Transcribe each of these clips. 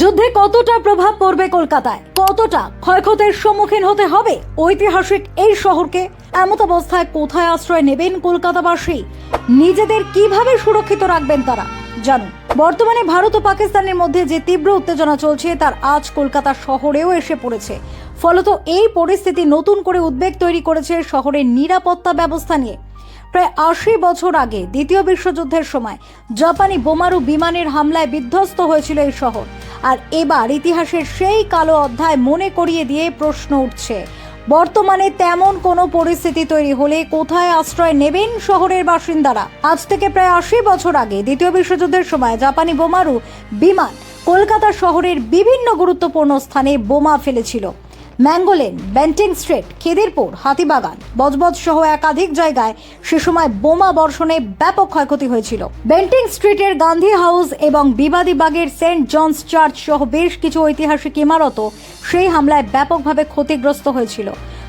যুদ্ধে কতটা প্রভাব পড়বে কলকাতায়? কতটা ক্ষয়ক্ষতির সম্মুখীন হতে হবে? ঐতিহাসিক এই শহরকে এমত অবস্থায় কোথায় আশ্রয় নেবেন কলকাতাবাসী? নিজেদের কীভাবে সুরক্ষিত রাখবেন তারা? জানুন। বর্তমানে ভারত ও পাকিস্তানের মধ্যে যে তীব্র উত্তেজনা চলছে, তার আজ কলকাতা শহরেও এসে পড়েছে। ফলত এই পরিস্থিতি নতুন করে উদ্বেগ তৈরি করেছে শহরের নিরাপত্তা ব্যবস্থা নিয়ে। প্রায় আশি বছর আগে দ্বিতীয় বিশ্বযুদ্ধের সময় জাপানি বোমারু বিমানের হামলায় বিধ্বস্ত হয়েছিল এই শহর। আর এবার ইতিহাসের সেই কালো অধ্যায় মনে করিয়ে দিয়ে প্রশ্ন উঠছে। বর্তমানে তেমন কোনো পরিস্থিতি তৈরি হলে কোথায় আশ্রয় নেবেন শহরের বাসিন্দারা? আজ থেকে প্রায় আশি বছর আগে দ্বিতীয় বিশ্বযুদ্ধের সময় জাপানি বোমারু বিমান কলকাতা শহরের বিভিন্ন গুরুত্বপূর্ণ স্থানে বোমা ফেলেছিল। Mango Lane, Bentinck Street, Khidirpur, Hatibagan, Budge Budge সহ একাধিক জায়গায় সে সময় বোমা বর্ষণে ব্যাপক ক্ষয়ক্ষতি হয়েছিল। বেন্টিং স্ট্রিটের গান্ধী হাউস এবং বিবাদীবাগের সেন্ট জনস চার্চ সহ বেশ কিছু ঐতিহাসিক ইমারতও সেই হামলায় ব্যাপকভাবে ক্ষতিগ্রস্ত হয়েছিল।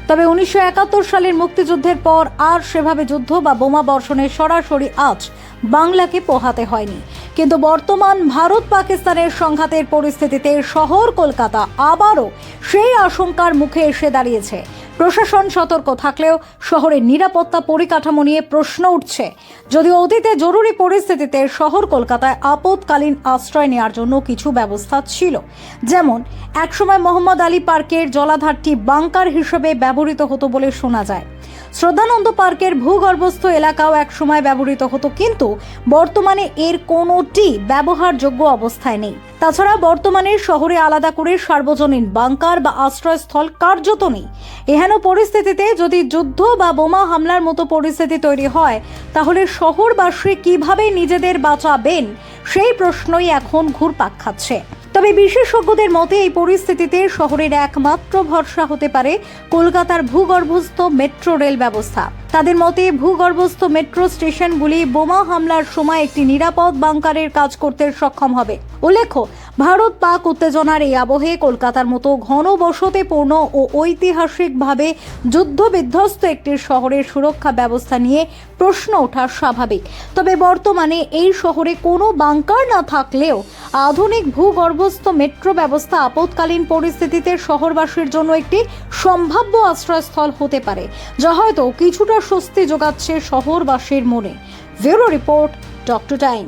তবে উনিশশো একাত্তর সালের মুক্তিযুদ্ধের পর আর সেভাবে যুদ্ধ বা বোমা বর্ষণের সরাসরি আজ বাংলাকে পোহাতে হয়নি। কিন্তু বর্তমান ভারত পাকিস্তানের সংঘাতের পরিস্থিতিতে শহর কলকাতা আবারও সেই আশঙ্কার মুখে এসে দাঁড়িয়েছে। প্রশাসন সতর্ক থাকলেও শহরের নিরাপত্তা পরিকাঠামো নিয়ে প্রশ্ন উঠছে। যদিও অতীতে জরুরি পরিস্থিতিতে শহর কলকাতায় আপদকালীন আশ্রয় নেওয়ার জন্য কিছু ব্যবস্থা ছিল। যেমন, একসময় মোহাম্মদ আলী পার্কের জলাধারটি বাংকার হিসেবে ব্যবহৃত হতো বলে শোনা যায়। শ্রদ্ধানন্দ পার্কের ভূগর্ভস্থ এলাকাও একসময় ব্যবহৃত হতো, কিন্তু বর্তমানে এর কোনোটি ব্যবহারযোগ্য অবস্থায় নেই। তাছাড়া বর্তমানে শহরে আলাদা করে সার্বজনীন বাংকার বা আশ্রয়স্থল কার্যত নেই। এহেন পরিস্থিতিতে যদি যুদ্ধ বা বোমা হামলার মতো পরিস্থিতি তৈরি হয়, তাহলে শহরবাসী কীভাবে নিজেদের বাঁচাবেন? সেই প্রশ্নই এখন ঘুরপাক খাচ্ছে। তবে বিশেষজ্ঞদের মতে, এই পরিস্থিতিতে শহরের একমাত্র ভরসা হতে পারে কলকাতার ভূগর্ভস্থ মেট্রো রেল ব্যবস্থা। তাদের মতে, ভূগর্ভস্থ মেট্রো স্টেশনগুলি বোমা হামলার সময় একটি নিরাপদ বাংকারের কাজ করতে সক্ষম হবে। উল্লেখ্য ভারত পাক উত্তেজনার এই আবহে কলকাতার মতো ঘন বসতিপূর্ণ ও ঐতিহাসিকভাবে যুদ্ধ বিধ্বস্ত একটি শহরের সুরক্ষা ব্যবস্থা নিয়ে প্রশ্ন ওঠা স্বাভাবিক। তবে বর্তমানে এই শহরে কোনো বাংকার না থাকলেও আধুনিক ভূগর্ভস্থ মেট্রো ব্যবস্থা আপৎকালীন পরিস্থিতিতে শহরবাসীর জন্য একটি সম্ভাব্য আশ্রয়স্থল হতে পারে, যা হয়তো কিছুটা স্বস্তি যোগাচ্ছে শহরবাসীর মনে। Bureau report, doctor time